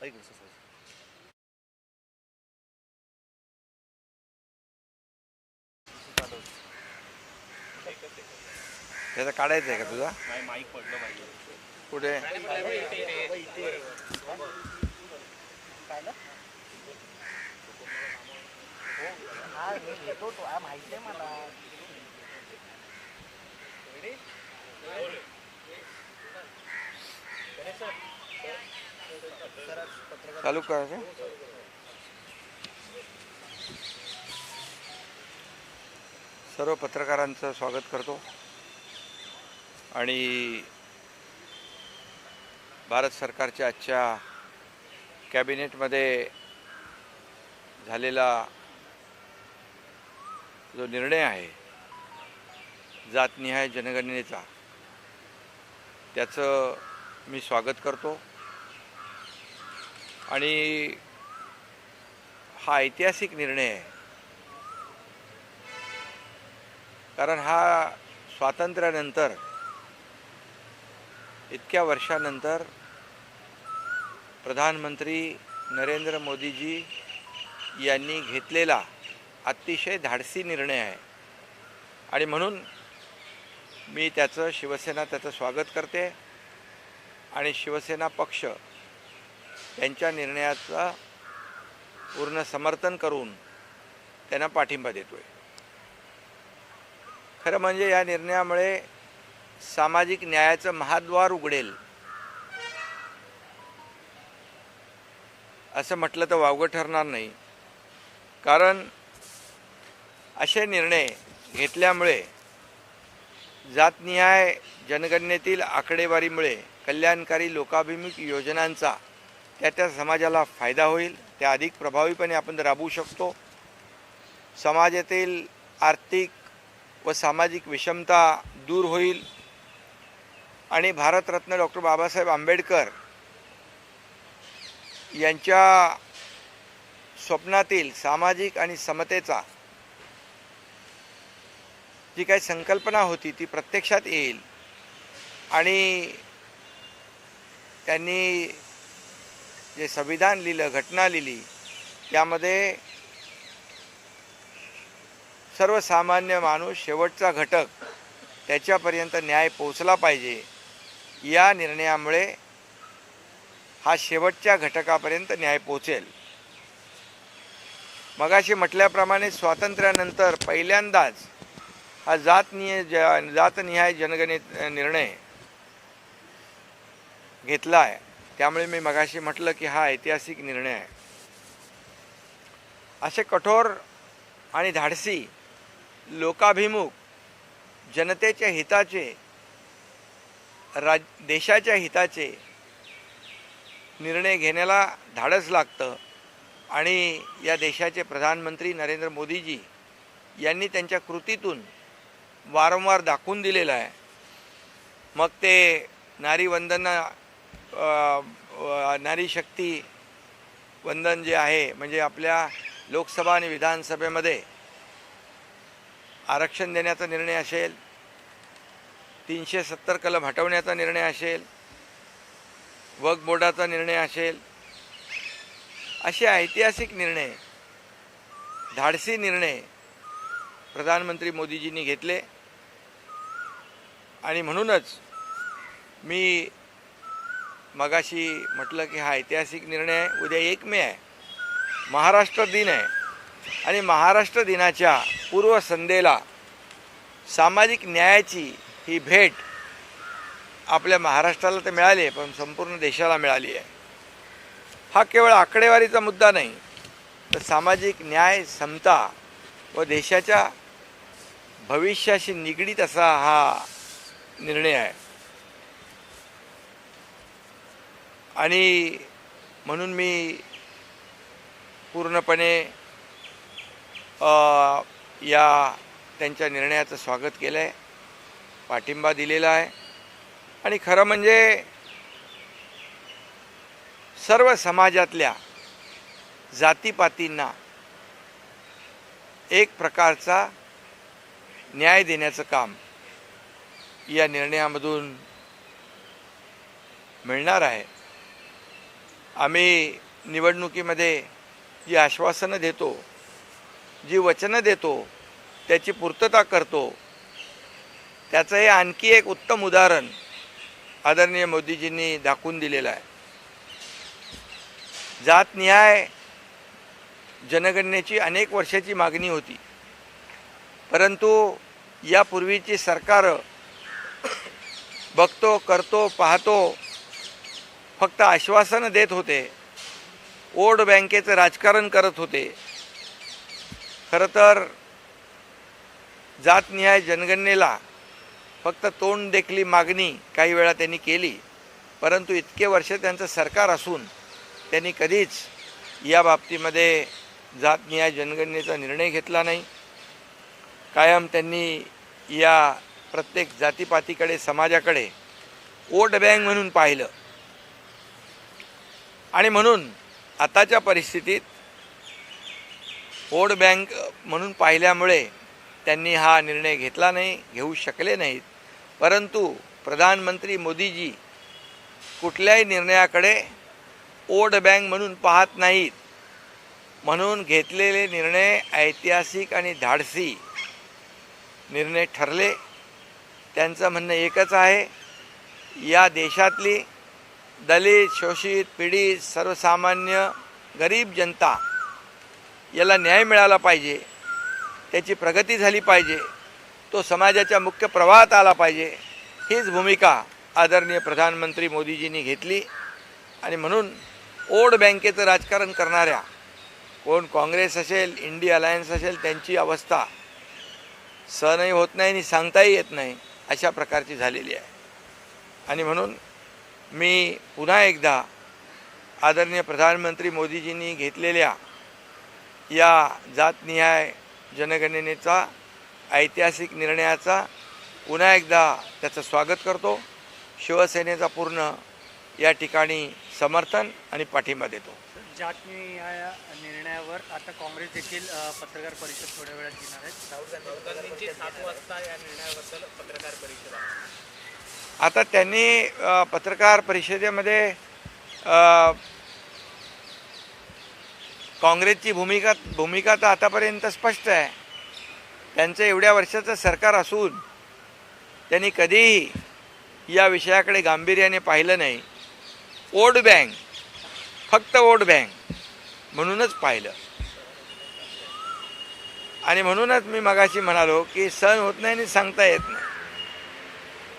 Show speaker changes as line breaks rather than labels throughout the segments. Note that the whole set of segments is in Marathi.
ऐकलं सर
त्याचा काढायचं आहे का तुझा?
माईक पडलं पाहिजे
कुठे
हा मी घेतो तो हा माहिती आहे मला
चालू का? सर्व पत्रकारांचं स्वागत करतो. आणि भारत सरकारच्या आजच्या कॅबिनेटमध्ये झालेला जो निर्णय आहे जातनिहाय जनगणनेचा त्याचं मी स्वागत करतो. आणि हा ऐतिहासिक निर्णय आहे. कारण हा स्वातंत्र्यानंतर इतक्या वर्षानंतर प्रधानमंत्री नरेंद्र मोदीजी यांनी घेतलेला अतिशय धाडसी निर्णय आहे. आणि म्हणून मी त्याचं शिवसेना त्याचं स्वागत करते. आणि शिवसेना पक्ष त्यांच्या निर्णयाचा पूर्ण समर्थन करून त्यांना पाठिंबा देतो आहे खरं म्हणजे या निर्णयामुळे सामाजिक न्यायाचं महाद्वार उघडेल असं म्हटलं तर वावगं ठरणार नाही. कारण असे निर्णय घेतल्यामुळे जातनिहाय जनगणनेतील आकडेवारीमुळे कल्याणकारी लोकाभिमुख योजनांचा त्या त्या समाजाला फायदा होईल त्या अधिक प्रभावीपणे आपण राबवू शकतो. समाजातील आर्थिक व सामाजिक विषमता दूर होईल. आणि भारतरत्न डॉक्टर बाबासाहेब आंबेडकर यांच्या स्वप्नातील सामाजिक आणि समतेचा जी काही संकल्पना होती ती प्रत्यक्षात येईल. आणि त्यांनी जे संविधान लिहिलं घटना लिहिली त्यामध्ये सर्वसामान्य माणूस शेवटचा घटक त्याच्यापर्यंत न्याय पोचला पाहिजे. या निर्णयामुळे हा शेवटच्या घटकापर्यंत न्याय पोचेल मगाशी म्हटल्याप्रमाणे स्वातंत्र्यानंतर पहिल्यांदाच हा जातनिय ज जातनिहाय जनगणित निर्णय घेतला आहे त्यामुळे मी मगाशी म्हटलं की हा ऐतिहासिक निर्णय आहे. असे कठोर आणि धाडसी लोकाभिमुख जनतेच्या हिताचे राज देशाच्या हिताचे निर्णय घेण्याला धाडस लागतं आणि या देशाचे प्रधानमंत्री नरेंद्र मोदीजी यांनी त्यांच्या कृतीतून वारंवार दाखवून दिलेलं आहे. मग ते नारीवंदना नारी शक्ती वंदन जे आहे म्हणजे आपल्या लोकसभा आणि विधानसभेमध्ये आरक्षण देण्याचा निर्णय असेल तीनशे सत्तर कलम हटवण्याचा निर्णय असेल वक बोर्डाचा निर्णय असेल असे ऐतिहासिक निर्णय धाडसी निर्णय प्रधानमंत्री मोदीजींनी घेतले. आणि म्हणूनच मी मगाशी म्हटलं की हा ऐतिहासिक निर्णय उद्या एक मे आहे. महाराष्ट्र दिन आहे. आणि महाराष्ट्र दिनाच्या पूर्वसंध्येला सामाजिक न्यायाची ही भेट आपल्या महाराष्ट्राला तर मिळाली आहे पण संपूर्ण देशाला मिळाली आहे. हा केवळ आकडेवारीचा मुद्दा नाही तर सामाजिक न्याय समता व देशाच्या भविष्याशी निगडीत असा हा निर्णय आहे. आणि म्हणून मी पूर्णपणे या त्यांच्या निर्णयाचं स्वागत केलं आहे पाठिंबा दिलेला आहे. आणि खरं म्हणजे सर्व समाजातल्या जातीपातींना एक प्रकारचा न्याय देण्याचं काम या निर्णयामधून मिळणार आहे. आम्ही निवडणुकीमध्ये जी आश्वासनं देतो जी वचनं देतो त्याची पूर्तता करतो त्याचं हे आणखी एक उत्तम उदाहरण आदरणीय मोदीजींनी दाखवून दिलेलं आहे. जातनिहाय जनगणनेची अनेक वर्षाची मागणी होती. परंतु यापूर्वीची सरकारं बघतो करतो पाहतो फक्त आश्वासनं देत होते. ओड बँकेचं राजकारण करत होते. खरं तर जातनिहाय जनगणनेला फक्त तोंड देखली मागणी काही वेळा त्यांनी केली. परंतु इतके वर्ष त्यांचं सरकार असून त्यांनी कधीच या बाबतीमध्ये जातनिहाय जनगणनेचा निर्णय घेतला नाही. कायम त्यांनी या प्रत्येक जातीपातीकडे समाजाकडे वोट बँक म्हणून पाहिलं. आणि म्हणून आताच्या परिस्थितीत वोट बँक म्हणून पाहिल्यामुळे त्यांनी हा निर्णय घेतला नाही घेऊ शकले नाहीत. परंतु प्रधानमंत्री मोदीजी कुठल्याही निर्णयाकडे वोट बँक म्हणून पाहत नाहीत. म्हणून घेतलेले निर्णय ऐतिहासिक आणि धाडसी निर्णय ठरले. त्यांचं म्हणणं एकच आहे या देशातली दलित शोषित पीडित सर्वसामान्य गरीब जनता याला न्याय मिळाला पाहिजे त्याची प्रगती झाली पाहिजे तो समाजाच्या मुख्य प्रवाहात आला पाहिजे हीच भूमिका आदरणीय प्रधानमंत्री मोदीजींनी घेतली. आणि म्हणून ओड बँकेचं राजकारण करणाऱ्या कोण काँग्रेस असेल इंडिया अलायन्स असेल त्यांची अवस्था सहनही होत नाही आणि सांगताही येत नाही अशा प्रकारची झालेली आहे. आणि म्हणून मी पुन्हा एकदा आदरणीय प्रधानमंत्री मोदीजींनी घेतलेल्या या जातनिहाय जनगणनेचा ऐतिहासिक निर्णयाचा पुन्हा एकदा त्याचं स्वागत करतो. शिवसेनेचा पूर्ण या ठिकाणी समर्थन आणि पाठिंबा देतो.
जातनी या निर्णयावर आता काँग्रेस देखील पत्रकार परिषद थोड्या वेळात घेणार आहेत. राहुल गांधी सात वाजता या निर्णयाबद्दल पत्रकार परिषद
आता त्यांनी पत्रकार परिषदेमध्ये काँग्रेसची भूमिका भूमिका तर आतापर्यंत स्पष्ट आहे. त्यांचं एवढ्या वर्षाचं सरकार असून त्यांनी कधीही या विषयाकडे गांभीर्याने पाहिलं नाही. वोट बँक फक्त वोट बँक म्हणूनच पाहिलं. आणि म्हणूनच मी मगाशी म्हणालो की सण होत नाही आणि सांगता येत नाही.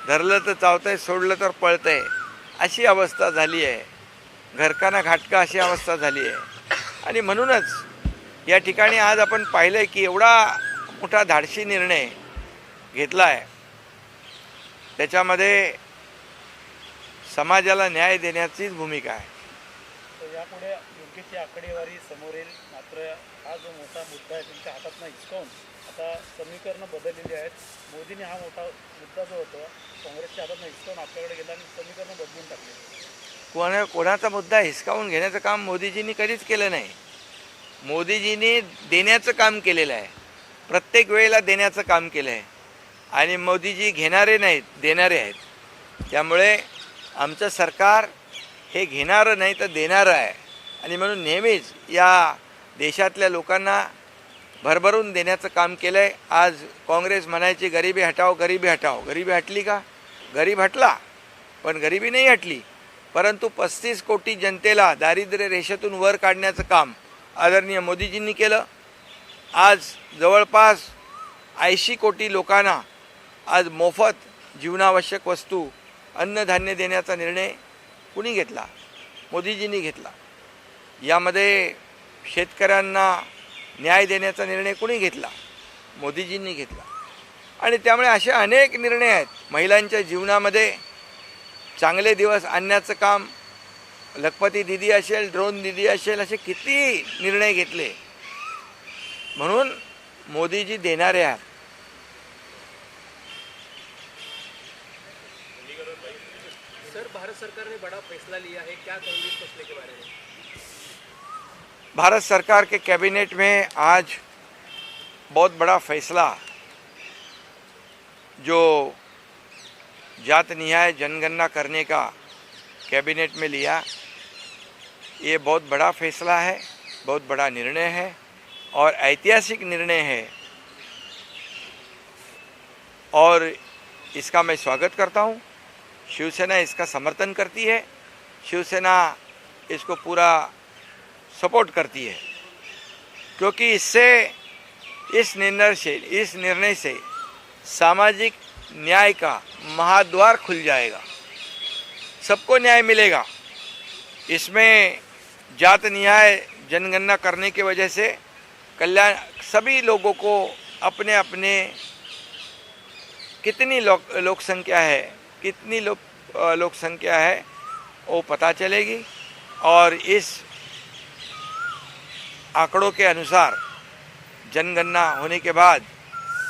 धरलं तर चावतंय सोडलं तर पळतंय. अशी अवस्था झाली आहे घरकाना घाटका अशी अवस्था झाली आहे आणि म्हणूनच या ठिकाणी आज आपण पाहिलं आहे की एवढा मोठा धाडशी निर्णय घेतला आहे त्याच्यामध्ये समाजाला न्याय देण्याचीच भूमिका आहे.
यापुढे योग्य ती आकडेवारी समोर येईल. मात्र हा जो मोठा मुद्दा आहे त्यांच्या हातात हिसकावून आता समीकरणं बदललेली आहेत. मोदींनी हा मोठा मुद्दा जो होता काँग्रेसच्या हातात हिसकावून आपल्याकडे गेला आणि समीकरणं बदलून टाकली.
कोणा कोणाचा मुद्दा हिसकावून घेण्याचं काम मोदीजींनी कधीच केलं नाही. मोदीजींनी देण्याचं काम केलेलं आहे. प्रत्येक वेळेला देण्याचं काम केलं आहे आणि मोदीजी घेणारे नाहीत देणारे आहेत. त्यामुळे आमचं सरकार हे घेणारं नाही तर देणारं आहे. आणि म्हणून नेहमीच या देशातल्या लोकांना भरभरून देण्याचं काम केलं आहे आज काँग्रेस म्हणायची गरिबी हटाव गरिबी हटाव गरिबी हटली का? गरीब हटला पण गरिबी नाही हटली. परंतु पस्तीस कोटी जनतेला दारिद्र्य रेषेतून वर काढण्याचं काम आदरणीय मोदीजींनी केलं. आज जवळपास ऐंशी कोटी लोकांना आज मोफत जीवनावश्यक वस्तू अन्नधान्य देण्याचा निर्णय कुणी घेतला? मोदीजींनी घेतला. यामध्ये शेतकऱ्यांना न्याय देण्याचा निर्णय कुणी घेतला? मोदीजींनी घेतला. आणि त्यामुळे असे अनेक निर्णय आहेत. महिलांच्या जीवनामध्ये चांगले दिवस आणण्याचं काम लखपती दिदी असेल ड्रोन दिदी असेल असे किती निर्णय घेतले. म्हणून मोदीजी देणारे आहेत.
सर भारत सरकार ने बड़ा फैसला लिया है क्या कहेंगे फैसले के बारे में?
भारत सरकार के कैबिनेट में आज बहुत बड़ा फैसला जो जात न्याय, जनगणना करने का कैबिनेट में लिया। ये बहुत बड़ा फैसला है, बहुत बड़ा निर्णय है और ऐतिहासिक निर्णय है। और इसका मैं स्वागत करता हूँ। शिवसेना इसका समर्थन करती है। शिवसेना इसको पूरा सपोर्ट करती है। क्योंकि इससे, इस निर्णय से, इस निर्णय से सामाजिक न्याय का महाद्वार खुल जाएगा। सबको न्याय मिलेगा। इसमें जात न्याय, जनगणना करने की वजह से कल्याण, सभी लोगों को अपने अपने कितनी लोक लोक संख्या है, कितनी लोक लोक संख्या है, वो पता चलेगी। और इस आंकड़ों के अनुसार जनगणना होने के बाद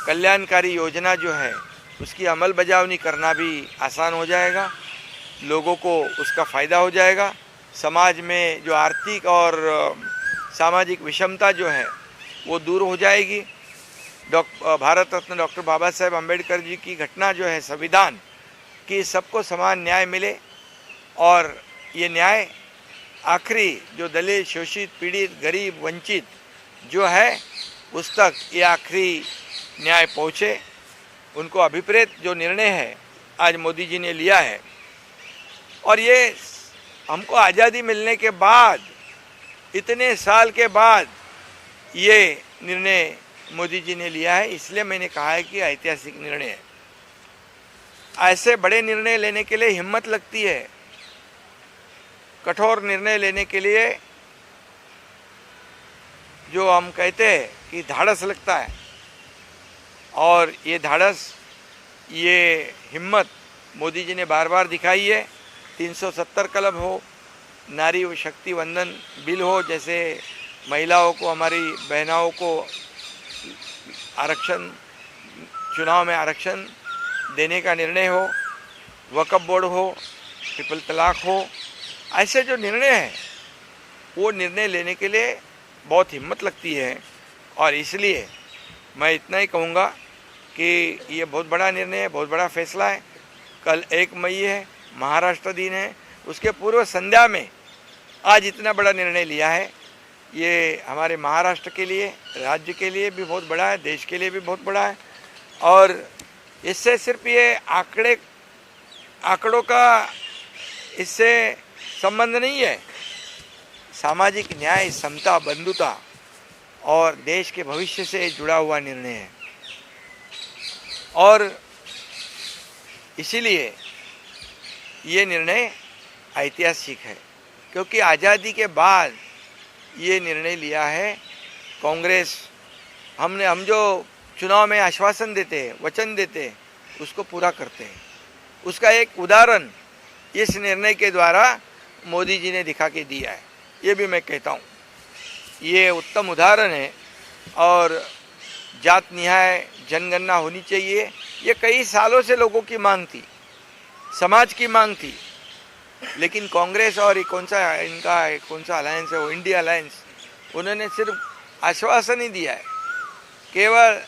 कल्याणकारी योजना जो है उसकी अमल बजावनी करना भी आसान हो जाएगा। लोगों को उसका फ़ायदा हो जाएगा। समाज में जो आर्थिक और सामाजिक विषमता जो है वो दूर हो जाएगी। डॉक अ, भारत रत्न डॉक्टर बाबा साहेब अंबेडकर जी की घटना जो है संविधान कि सबको समान न्याय मिले और ये न्याय आखिरी जो दलित शोषित, पीड़ित, गरीब, वंचित जो है, उस तक ये आखिरी न्याय पहुँचे। उनको अभिप्रेत जो निर्णय है, आज मोदी जी ने लिया है। और ये हमको आज़ादी मिलने के बाद, इतने साल के बाद ये निर्णय मोदी जी ने लिया है। इसलिए मैंने कहा है कि ऐतिहासिक निर्णय है। ऐसे बड़े निर्णय लेने के लिए हिम्मत लगती है। कठोर निर्णय लेने के लिए जो हम कहते हैं कि धाड़स लगता है। और ये धाड़स, ये हिम्मत मोदी जी ने बार बार दिखाई है। 370 क्लब हो, नारी शक्ति वंदन बिल हो, जैसे महिलाओं को, हमारी बहनाओं को आरक्षण, चुनाव में आरक्षण देने का निर्णय हो, वकफ बोर्ड हो ट्रिपल तलाक हो ऐसे जो निर्णय हैं, वो निर्णय लेने के लिए बहुत हिम्मत लगती है और इसलिए मैं इतना ही कहूँगा कि ये बहुत बड़ा निर्णय है, बहुत बड़ा फैसला है। कल एक मई है, महाराष्ट्र दिन है, उसके पूर्व संध्या में आज इतना बड़ा निर्णय लिया है। ये हमारे महाराष्ट्र के लिए, राज्य के लिए भी बहुत बड़ा है, देश के लिए भी बहुत बड़ा है। और इससे सिर्फ़ ये आंकड़े, आंकड़ों का, इससे संबंध नहीं है। सामाजिक न्याय, समता, बंधुता और देश के भविष्य से जुड़ा हुआ निर्णय है। और इसीलिए ये निर्णय ऐतिहासिक है, क्योंकि आज़ादी के बाद ये निर्णय लिया है कांग्रेस। हमने, हम जो चुनाव में आश्वासन देते हैं, वचन देते हैं, उसको पूरा करते हैं। उसका एक उदाहरण इस निर्णय के द्वारा मोदी जी ने दिखा के दिया है। ये भी मैं कहता हूँ। ये उत्तम उदाहरण है और जात न्याय जनगणना होनी चाहिए। ये कई सालों से लोगों की मांग थी, समाज की मांग थी। लेकिन कांग्रेस और ये कौन सा, इनका कौन सा अलायंस है, वो इंडिया अलायंस उन्होंने सिर्फ़ आश्वासन ही दिया है। केवल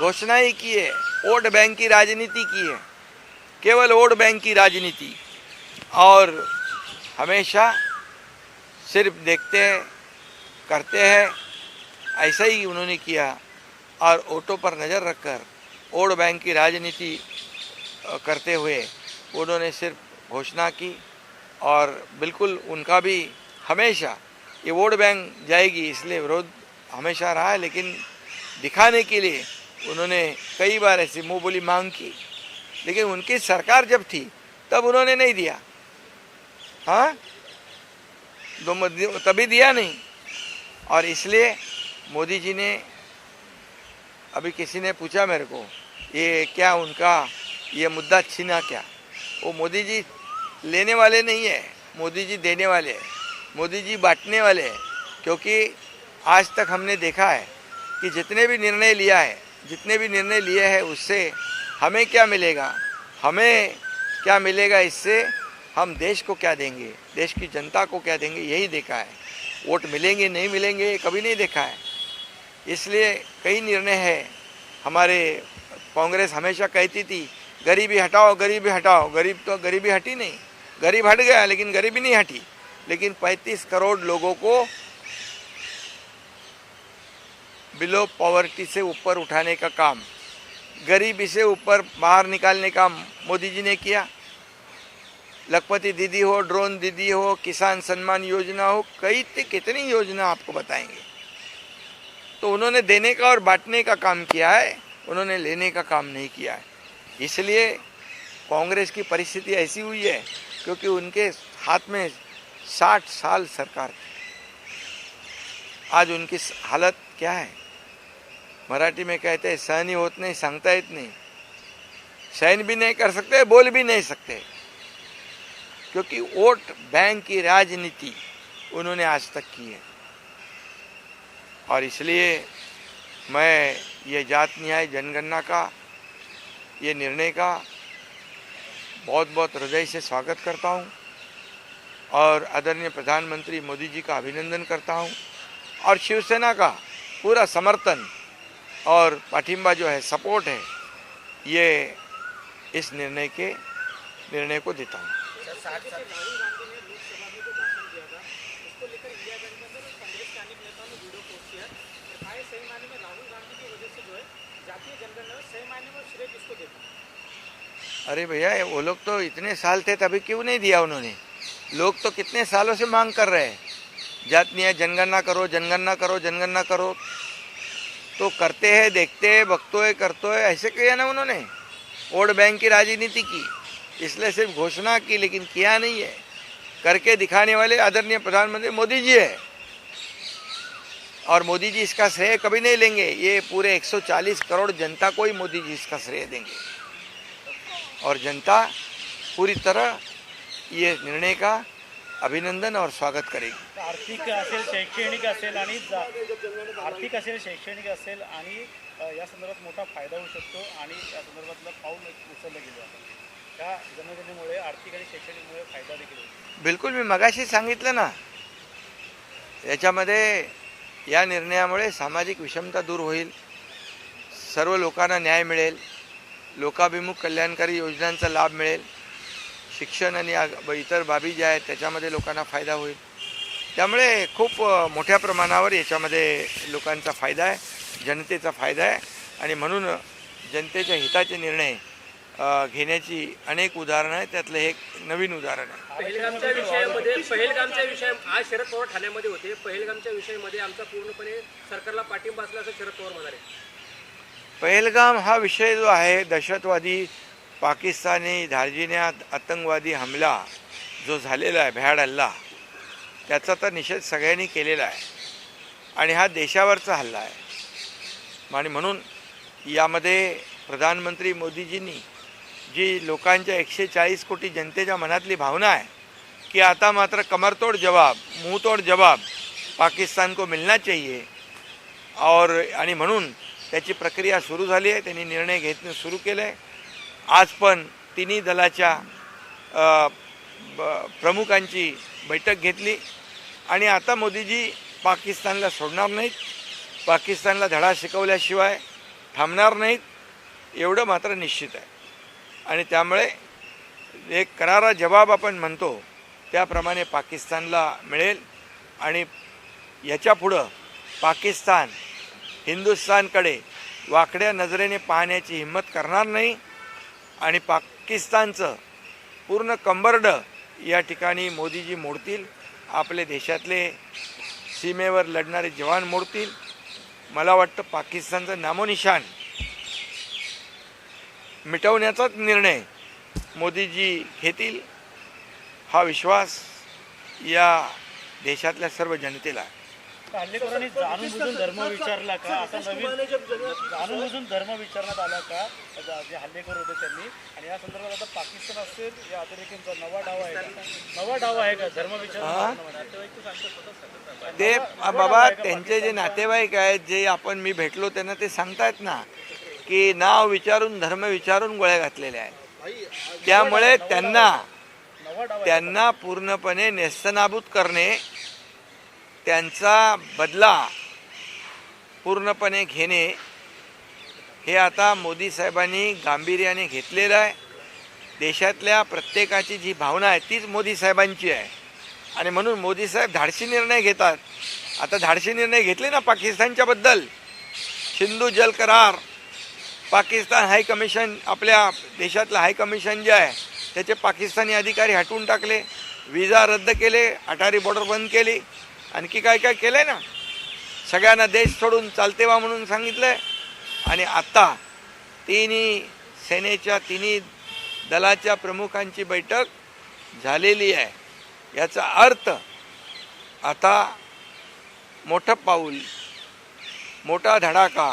घोषणा ही की है, वोट बैंक की राजनीति की है। केवल वोट बैंक की राजनीति और हमेशा सिर्फ़ देखते हैं, करते हैं, ऐसा ही उन्होंने किया। और ऑटो पर नज़र रखकर वोट बैंक की राजनीति करते हुए उन्होंने सिर्फ़ घोषणा की। और बिल्कुल उनका भी हमेशा ये वोट बैंक जाएगी इसलिए विरोध हमेशा रहा है, लेकिन दिखाने के लिए उन्होंने कई बार ऐसी मुँह बोली मांग की। लेकिन उनकी सरकार जब थी, तब उन्होंने नहीं दिया। हाँ? दो- तभी दिया नहीं। और इसलिए मोदी जी ने अभी किसी ने पूछा मेरे को, ये क्या उनका, ये मुद्दा छीना क्या? वो मोदी जी लेने वाले नहीं है, मोदी जी देने वाले हैं, मोदी जी बांटने वाले हैं, क्योंकि आज तक हमने देखा है कि जितने भी निर्णय लिया है, जितने भी निर्णय लिए हैं उससे हमें क्या मिलेगा? हमें क्या मिलेगा इससे? हम देश को क्या देंगे? देश की जनता को क्या देंगे? यही देखा है। वोट मिलेंगे, नहीं मिलेंगे कभी नहीं देखा है। इसलिए कई निर्णय है। हमारे कांग्रेस हमेशा कहती थी, गरीबी हटाओ गरीबी हटाओ। गरीब तो गरीबी हटी नहीं। गरीब हट गया, लेकिन गरीबी नहीं हटी। लेकिन 35 करोड़ लोगों को बिलो पॉवर्टी से ऊपर उठाने का काम, गरीबी से ऊपर बाहर निकालने का मोदी जी ने किया। लखपति दीदी हो, ड्रोन दीदी हो, किसान सम्मान योजना हो, कई कितनी योजना आपको बताएँगे? तो उन्होंने देने का और बांटने का काम किया है, उन्होंने लेने का काम नहीं किया है। इसलिए कांग्रेस की परिस्थिति ऐसी हुई है, क्योंकि उनके हाथ में साठ साल सरकार थी। आज उनकी हालत क्या है? मराठी में कहते हैं, सहन होत नहीं, सांगता येत नहीं सहन भी नहीं कर सकते, बोल भी नहीं सकते। क्योंकि वोट बैंक की राजनीति उन्होंने आज तक की है। और इसलिए मैं ये जात न्याय जनगणना का, ये निर्णय का बहुत बहुत हृदय से स्वागत करता हूँ और आदरणीय प्रधानमंत्री मोदी जी का अभिनंदन करता हूँ और शिवसेना का पूरा समर्थन और पाठिंबा जो है, सपोर्ट है, ये इस निर्णय के, निर्णय को देता हूँ।
राहुल गांधी ने लोकसभा में जो भाषण दिया था उसको लेकर इंडिया गठबंधन और कांग्रेस के अनेक नेताओं ने वीडियो पोस्ट किया। और सही मायने में राहुल गांधी की वजह से जो है जातीय जनगणना सही मायने में श्रेय किसको देता
अरे भैया वो लोग तो इतने साल थे तभी क्यों नहीं दिया उन्होंने? लोग तो कितने सालों से मांग कर रहे हैं। जात न्याय जनगणना करो जनगणना करो जनगणना करो। तो करते हैं देखते हैं बकतो है करतो है ऐसे किया ना उन्होंने? वोट बैंक की राजनीति की। इसलिए सिर्फ़ घोषणा की, लेकिन किया नहीं है। करके दिखाने वाले आदरणीय प्रधानमंत्री मोदी जी है। और मोदी जी इसका श्रेय कभी नहीं लेंगे। ये पूरे 140 करोड़ जनता को ही मोदी जी इसका श्रेय देंगे। और जनता पूरी तरह ये निर्णय का अभिनंदन और स्वागत करेगी।
आर्थिक शैक्षणिक आर्थिक शैक्षणिक या फ़ायदा होऊ शकतो त्या जनगणनेमुळे आर्थिक आणि शैक्षणिकमुळे फायदा देखील होईल
बिलकुल मी मगाशी सांगितलं ना. याच्यामध्ये या निर्णयामुळे सामाजिक विषमता दूर होईल. सर्व लोकांना न्याय मिळेल. लोकाभिमुख कल्याणकारी योजनांचा लाभ मिळेल. शिक्षण आणि इतर बाबी ज्या आहेत त्याच्यामध्ये लोकांना फायदा होईल. त्यामुळे खूप मोठ्या प्रमाणावर याच्यामध्ये लोकांचा फायदा आहे जनतेचा फायदा आहे. आणि म्हणून जनतेच्या हिताचे निर्णय घेण्याची अनेक उदाहरणं आहेत. त्यातलं हे एक नवीन उदाहरण आहे.
पहिलगामच्या विषयामध्ये पहिलगामच्या विषय आज शरद पवार ठाण्यामध्ये होते. पहिलगामच्या विषयामध्ये आमचा पूर्णपणे सरकारला पाठिंबा असला असं शरद पवार म्हणाले.
पहलगाम हा विषय जो आहे दहशतवादी पाकिस्तानी धार्जिन्या आतंकवादी हमला जो झालेला आहे भ्याड हल्ला त्याचा तर निषेध सगळ्यांनी केलेला आहे. आणि हा देशावरचा हल्ला आहे. आणि म्हणून यामध्ये प्रधानमंत्री मोदीजींनी जी लोकांच्या एकशे चाळीस कोटी जनतेच्या मनातली भावना आहे की आता मात्र कमरतोड जवाब मुंहतोड जवाब पाकिस्तान को मिलना चाहिए. और आणि म्हणून त्याची प्रक्रिया सुरू झाली आहे त्यांनी निर्णय घेतणं सुरू केलं आहे आज पण तिन्ही दलाच्या प्रमुखांची बैठक घेतली. आणि आता मोदीजी पाकिस्तानला सोडणार नाहीत. पाकिस्तानला धडा शिकवल्याशिवाय थांबणार नाहीत. एवढं मात्र निश्चित आहे. आणि त्यामुळे एक करारा जवाब आपण म्हणतो त्याप्रमाणे पाकिस्तानला मिळेल. आणि याच्यापुढं पाकिस्तान हिंदुस्थानकडे वाकड्या नजरेने पाहण्याची हिंमत करणार नाही. आणि पाकिस्तानचं पूर्ण कंबरड या ठिकाणी मोदीजी मोडतील. आपले देशातले सीमेवर लढणारे जवान मोडतील. मला वाटतं पाकिस्तानचं नामोनिशान मिटवण्याचाच निर्णय मोदीजी घेतील हा विश्वास या देशातल्या सर्व जनतेला आहे.
हल्लेखोरांनी जाणून बुजून धर्म विचारला का? आता नवीन जाणून बुजून धर्म विचारण्यात आला का? जा- जे हल्लेखोर होते त्यांनी. आणि या संदर्भात आता पाकिस्तान असेल या अतिरेकींचा नवा डाव आहे का? नवा डाव आहे का? धर्म विचार
ते बाबा त्यांचे जे नातेवाईक आहेत जे आपण मी भेटलो त्यांना ते सांगतायत ना. की नाव विचारून धर्म विचारून गोळ्या घातलेल्या आहेत. त्यामुळे त्यांना त्यांना पूर्णपणे नेस्तनाबूत करणे त्यांचा बदला पूर्णपणे घेणे हे आता मोदी साहेबांनी गांभीर्याने घेतलेलं आहे. देशातल्या प्रत्येकाची जी भावना आहे तीच मोदी साहेबांची आहे. आणि म्हणून मोदी साहेब धाडसी निर्णय घेतात. आता धाडसी निर्णय घेतले ना पाकिस्तानच्या बद्दल सिंधू जल करार. पाकिस्तान हाय कमिशन आपल्या देशातलं हाय कमिशन जे आहे त्याचे पाकिस्तानी अधिकारी हटवून टाकले विजा रद्द केले अटारी बॉर्डर बंद केली. आणखी काय काय केलं आहे ना? सगळ्यांना देश सोडून चालते वा म्हणून आहे आणि आता तिन्ही सेनेच्या तिन्ही दलाच्या प्रमुखांची बैठक झालेली आहे. याचा अर्थ आता मोठं पाऊल मोठा धडाका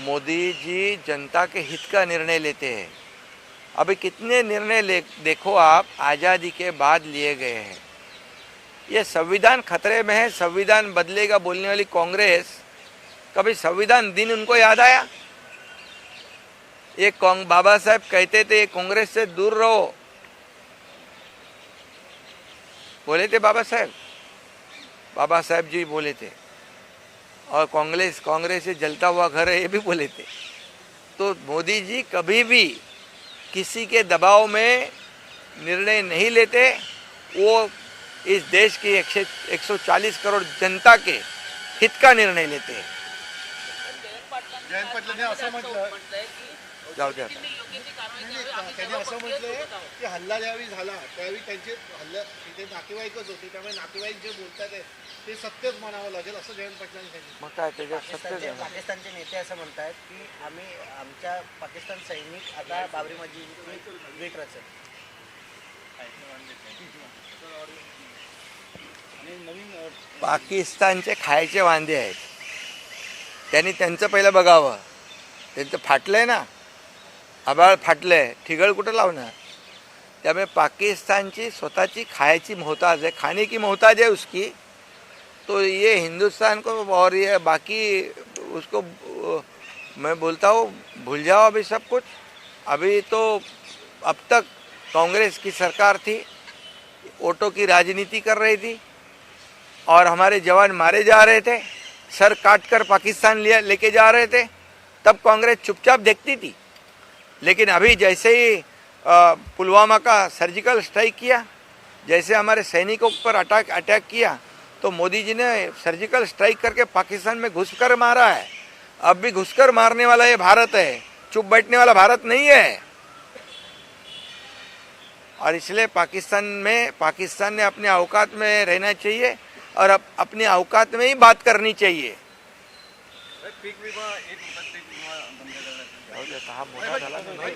मोदी
जी जनता के हित का निर्णय लेते हैं। अभी कितने निर्णय ले, देखो आप, आज़ादी के बाद लिए गए हैं। ये संविधान खतरे में है, संविधान बदलेगा बोलने वाली कांग्रेस। कभी संविधान दिन उनको याद आया? ये बाबा साहब कहते थे, कांग्रेस से दूर रहो। बोले थे बाबा साहब? बाबा साहब जी बोले थे। और कांग्रेस कांग्रेस से जलता हुआ घर है ये भी बोले थे। तो मोदी जी कभी भी किसी के दबाव में निर्णय नहीं लेते वो इस देश की एक सौ चालीस करोड़ जनता के हित का निर्णय लेते हैं।
जयंत पाटलांनी असं म्हटलं.
जाऊ दे आता
नाही, त्यांनी असं म्हटलंय की हल्ला ज्यावेळी झाला त्यावेळी त्यांचे हल्ला तिथे नातेवाईकच होते त्यामुळे नातेवाईक जे बोलतात ते सत्यच म्हणावं लागेल असं जयंत पाटलांनी सांगितलं.
मग काय त्याच्यात सत्य
पाकिस्तानचे नेते असं म्हणतात की आम्ही आमच्या पाकिस्तान सैनिक आता बाबरी मस्जिदची गेट रचत.
पाकिस्तानचे खायचे वांदे आहेत. त्यांनी त्यांचं पहिलं बघावं. त्यांचं फाटलंय ना. आबाळ फाटलंय, ठिगळ कुठं लावणार? त्यामुळे पाकिस्तानची स्वतःची खायची मोहताज है खाने की मोहताज है उसकी? तो ये हिंदुस्तान को और ये बाकी उसको, मैं बोलता हूँ भूल जाओ अभी सब कुछ। अभी तो अब तक कांग्रेस की सरकार थी, वोटों की राजनीति कर रही थी, और हमारे जवान मारे जा रहे थे, सर काट कर पाकिस्तान लिया, लेके जा रहे थे। तब कांग्रेस चुपचाप देखती थी। लेकिन अभी जैसे ही पुलवामा का सर्जिकल स्ट्राइक किया जैसे हमारे सैनिकों पर अटैक अटैक किया तो मोदी जी ने सर्जिकल स्ट्राइक करके पाकिस्तान में घुसकर मारा है। अब भी घुसकर मारने वाला ये भारत है चुप बैठने वाला भारत नहीं है। और इसलिए पाकिस्तान में पाकिस्तान ने अपने अवकात में रहना चाहिए और अप, अपने अवकात में ही बात करनी चाहिए। हा मोठा झाला ना.